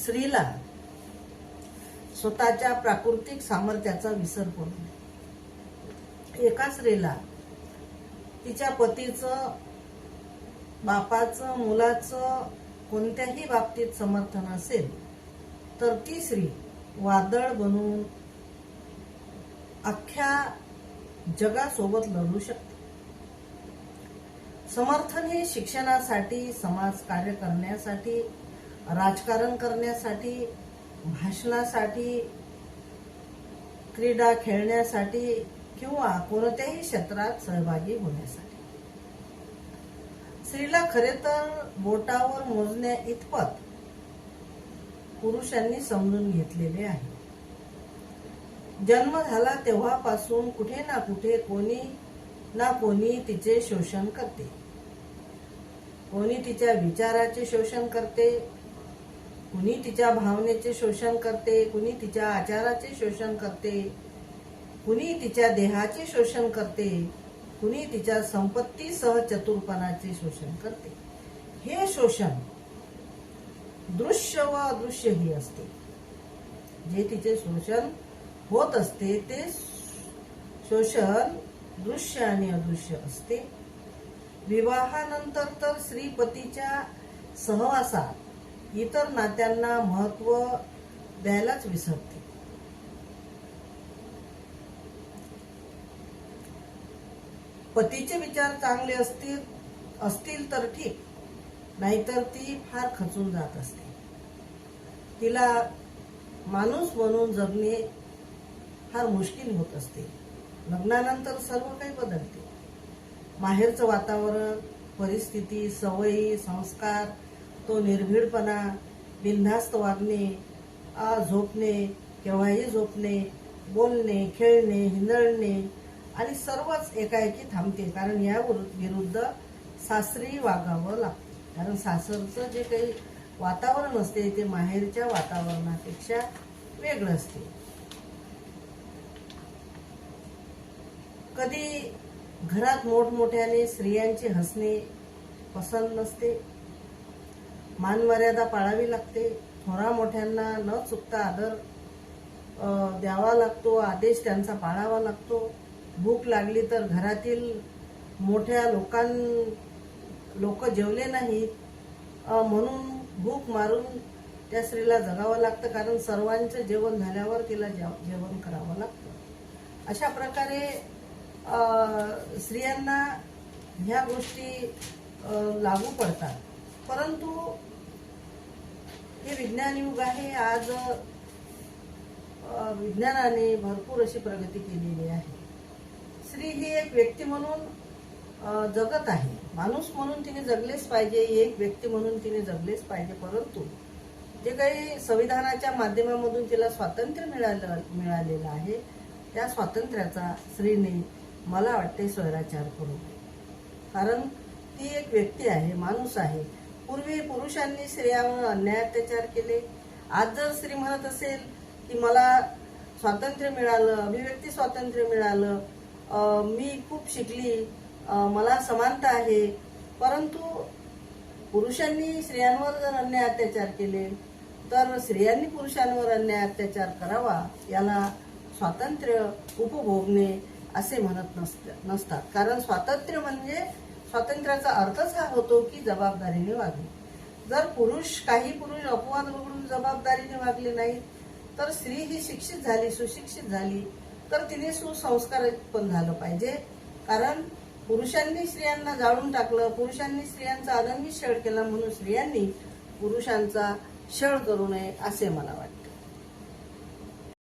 स्त्रीला स्वतःच्या प्राकृतिक सामर्थ्याचा विसर पडू नये. एका स्त्रीला तिच्या पतीचं बापाचं मुलाचं कोणत्याही बाबतीत समर्थन असेल तर ती स्त्री वादळ बनून अख्ख्या जगासोबत लढू शकते. समर्थन हे शिक्षणासाठी समाज कार्य करण्यासाठी राजकारण करण्यासाठी भाषणासाठी क्रीडा खेळण्यासाठी किंवा कोणत्याही क्षेत्रात सहभागी होण्यासाठी. स्त्रीला खरे तर बोटावर मोजण्या इतपत पुरुषांनी समजून घेतलेले आहे. जन्म झाला तेव्हापासून कुठे ना कुठे कोणी ना कोणी तिचे शोषण करते. कोणी तिच्या विचाराचे शोषण करते कुणी तिच्या भावनेचे शोषण करते कुणी तिच्या आचाराचे शोषण करते कुणी तिच्या देहाचे शोषण करते कुणी तिच्या संपत्तीसह चतुरपणाचे शोषण करते. हे शोषण दृश्य व अदृश्य ही असते. जे तिचे शोषण होत असते ते शोषण दृश्य आणि अदृश्य असते. विवाहानंतर तर स्त्री पतीच्या सहवासात इतर नात्यांना महत्त्व द्यायलाच विसरते. पतीचे विचार चांगले असतील असतील तर ठीक नाहीतर ती फार खचून जात असते. तिला माणूस म्हणून जगणे फार मुश्किल होत असते. लग्नानंतर सर्व काही बदलते. माहेरचं वातावरण परिस्थिती सवयी संस्कार तो निर्भीडपणा बिनधास्त वागणे आ झोपणे केव्हाही झोपणे बोलणे खेळणे हिंदळणे आणि सर्वच एकाएकी थांबते. कारण या विरुद्ध सासरी वागावं लागते. कारण सासरचं जे काही वातावरण असते ते माहेरच्या वातावरणापेक्षा वेगळं असते. कधी घरात मोठमोठ्याने स्त्रियांचे हसणे पसंत नसते. मानमर्यादा पाळावी लागते. थोरा मोठ्यांना न चुकता आदर द्यावा लागतो आदेश त्यांचा पाळावा लागतो. भूक लागली तर घरातील मोठ्या लोकां लोक जेवले नाहीत. म्हणून भूक मारून त्या स्त्रीला जगावं लागतं कारण सर्वांचं जेवण झाल्यावर तिला जेव- जेवण करावं लागतं. अशा प्रकारे स्त्रियांना ह्या गोष्टी लागू पडतात. परंतु हे विज्ञान युग आहे. आज विज्ञानाने भरपूर अशी प्रगती केलेली आहे. स्त्री ही एक व्यक्ती म्हणून जगत आहे. माणूस म्हणून तिने जगलेच पाहिजे एक व्यक्ती म्हणून तिने जगलेच पाहिजे. परंतु जे काही संविधानाच्या माध्यमामधून तिला स्वातंत्र्य मिळालं मिळालेलं आहे त्या स्वातंत्र्याचा स्त्रीने मला वाटते स्वैराचार करू कारण ती एक व्यक्ती आहे माणूस आहे. पूर्वी पुरुषांनी स्त्रियांवर अन्याय अत्याचार केले. आज जर स्त्री म्हणत असेल की मला स्वातंत्र्य मिळालं अभिव्यक्ती स्वातंत्र्य मिळालं मी खूप शिकली मला समानता आहे. परंतु पुरुषांनी स्त्रियांवर जर अन्याय अत्याचार केले तर स्त्रियांनी पुरुषांवर अन्याय अत्याचार करावा. याला स्वातंत्र्य उपभोगणे असे म्हणत नसत नसतात. कारण स्वातंत्र्य म्हणजे स्वातंत्र्याचा अर्थच हा होतो की जबाबदारीने वागणे. जर पुरुष काही पुरुष अपवाद वगळून जबाबदारीने वागले नाहीत तर स्त्री ही शिक्षित झाली सुशिक्षित झाली तर तिने सुसंस्कार पण झालं पाहिजे. कारण पुरुषांनी स्त्रियांना जाळून टाकलं पुरुषांनी स्त्रियांचा आनंदी छळ केला म्हणून स्त्रियांनी पुरुषांचा छळ करू नये असे मला वाटते.